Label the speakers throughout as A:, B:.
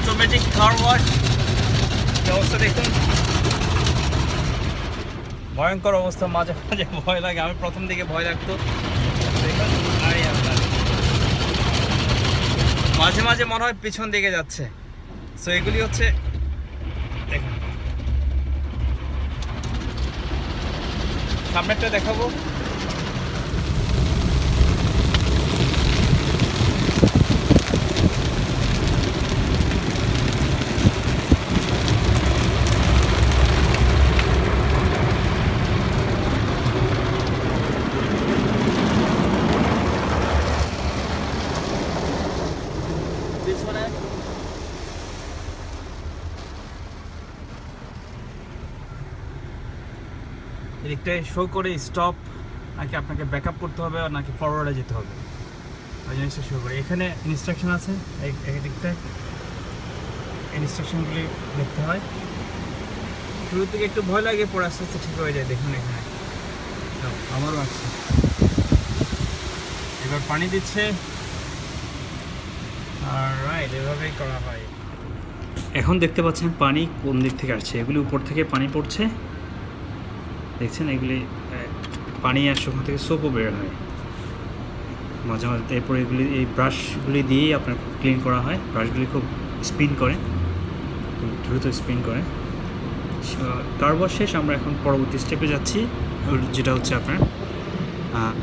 A: Automatic car wash দেখুন। ভয়ঙ্কর অবস্থা, মাঝে মাঝে ভয় লাগে। আমি প্রথম দিকে ভয় লাগতো। মাঝে মাঝে মনে হয় পিছন দিকে যাচ্ছে। সো এগুলি হচ্ছে দেখুন। সামনেরটা দেখাবো। এদিকটায় শো করে স্টপ নাকি আপনাকে ব্যাক আপ করতে হবে আর নাকি ফরওয়ার্ডে যেতে হবে? ওই জিনিসটা শো করে। এখানে ইনস্ট্রাকশন আছে, এই ইনস্ট্রাকশনগুলি দেখতে হয়। শুরু থেকে একটু ভয় লাগে, পরে আস্তে আস্তে ঠিক হয়ে যায়, দেখুন এখানে। আমারও আছে। এবার পানি দিচ্ছে। এভাবেই করা হয়। এখন দেখতে পাচ্ছেন পানি কোন দিক থেকে আসছে? এগুলি উপর থেকে পানি পড়ছে। দেখছেন এগুলি পানি আর সেখান থেকে সোপও বের হয়। মাঝে মাঝে এরপর এগুলি এই ব্রাশগুলি দিয়েই আপনার ক্লিন করা হয়। ব্রাশগুলি খুব স্পিন করে। খুব দ্রুত স্পিন করে। কারবার শেষ আমরা এখন পরবর্তী স্টেপে যাচ্ছি। যেটা হচ্ছে আপনার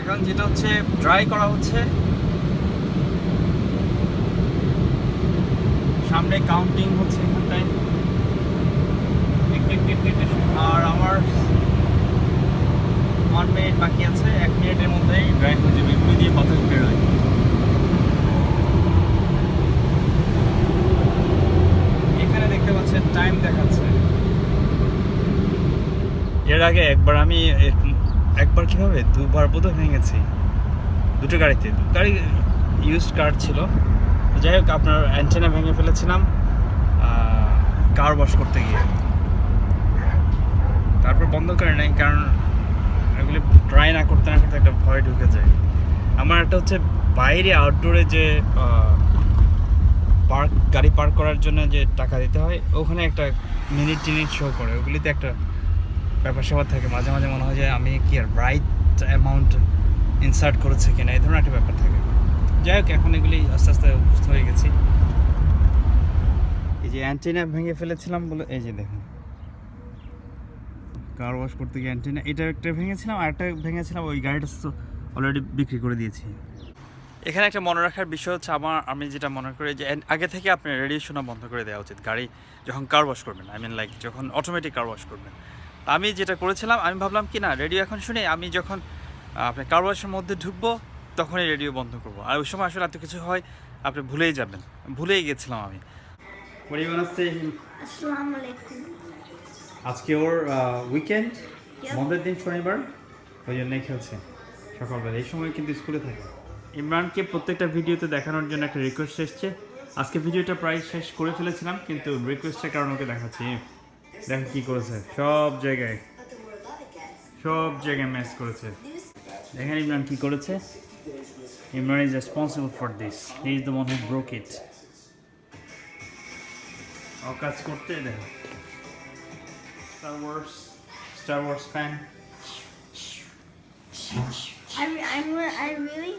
A: এখন যেটা হচ্ছে ড্রাই করা হচ্ছে। সামনে কাউন্টিং হচ্ছে। আর আমার ওয়ান মিনিট বাকি আছে, এক মিনিটের মধ্যেই ড্রাই হয়ে যাবে। এগুলো দিয়ে বাতাস বেরোয় এখানে দেখতে পাচ্ছেন টাইম দেখাচ্ছে। এর আগে একবার আমি, একবার কীভাবে? দুবার বোধহয় ভেঙেছি। দুটো গাড়িতে। গাড়ি ইউজড কার ছিল। তো যাই হোক, আপনার অ্যান্টেনা ভেঙে ফেলেছিলাম কার ওয়াশ করতে গিয়ে। তারপর বন্ধ করে নাই, কারণ এগুলি ট্রাই না করতে না করতে একটা ভয় ঢুকে যায়। আমার একটা হচ্ছে বাইরে আউটডোরে যে পার্ক গাড়ি পার্ক করার জন্য যে টাকা দিতে হয়, ওখানে একটা মিনিট টিনিট শো করে। ওগুলিতে একটা ব্যাপার স্যাপার থাকে। মাঝে মাঝে মনে হয় যে আমি কি আর রাইট অ্যামাউন্ট ইনসার্ট করেছে কিনা, এই ধরনের একটা ব্যাপার যাই হোক এখন এগুলি আস্তে আস্তে অভ্যস্ত হয়ে গেছি। এই যে অ্যান্টিনা ভেঙে ফেলেছিলাম বলে এই যে দেখুন। কার ওয়াশ করতে গিয়ে অ্যান্টিনা এটা একটা ভেঙেছিলাম আর একটা ভেঙেছিলাম ওই গাড়িটা তো অলরেডি বিক্রি করে দিয়েছি। এখানে একটা মনে রাখার বিষয় হচ্ছে আমার আমি যেটা মনে করি যে আগে থেকে আপনি রেডিয়েশনও বন্ধ করে দেওয়া উচিত গাড়ি যখন কার ওয়াশ করবেন আই মিন লাইক যখন অটোমেটিক কার ওয়াশ করবেন। তা আমি যেটা করেছিলাম আমি ভাবলাম কি না রেডিও এখন শুনে আমি যখন আপনার কার ওয়াশের মধ্যে ঢুকবো তখনই রেডিও বন্ধ করব। আর ওই সময় আসলে এত কিছু হয় আপনি ভুলেই যাবেন। ভুলেই গেছিলাম আমি।
B: আসসালামু আলাইকুম।
A: আজকে ওর উইকেন্ড বন্ধের দিন শনিবার? ওই জন্যই খেলছে সকালবেলা। এই সময় কিন্তু স্কুলে থাকে। ইমরানকে প্রত্যেকটা ভিডিওতে দেখানোর জন্য একটা রিকোয়েস্ট এসছে। আজকে ভিডিওটা প্রায় শেষ করে ফেলেছিলাম কিন্তু রিকোয়েস্টের কারণে ওকে দেখাচ্ছি। দেখো কি করেছে। সব জায়গায়। সব জায়গায় ম্যাচ করেছে। দেখেন ইমরান কি করেছে। Imran is responsible for this he is the one who broke it ও কাজ করতে দেখো Star Wars, Star Wars fan.
B: I, re- I'm re- I really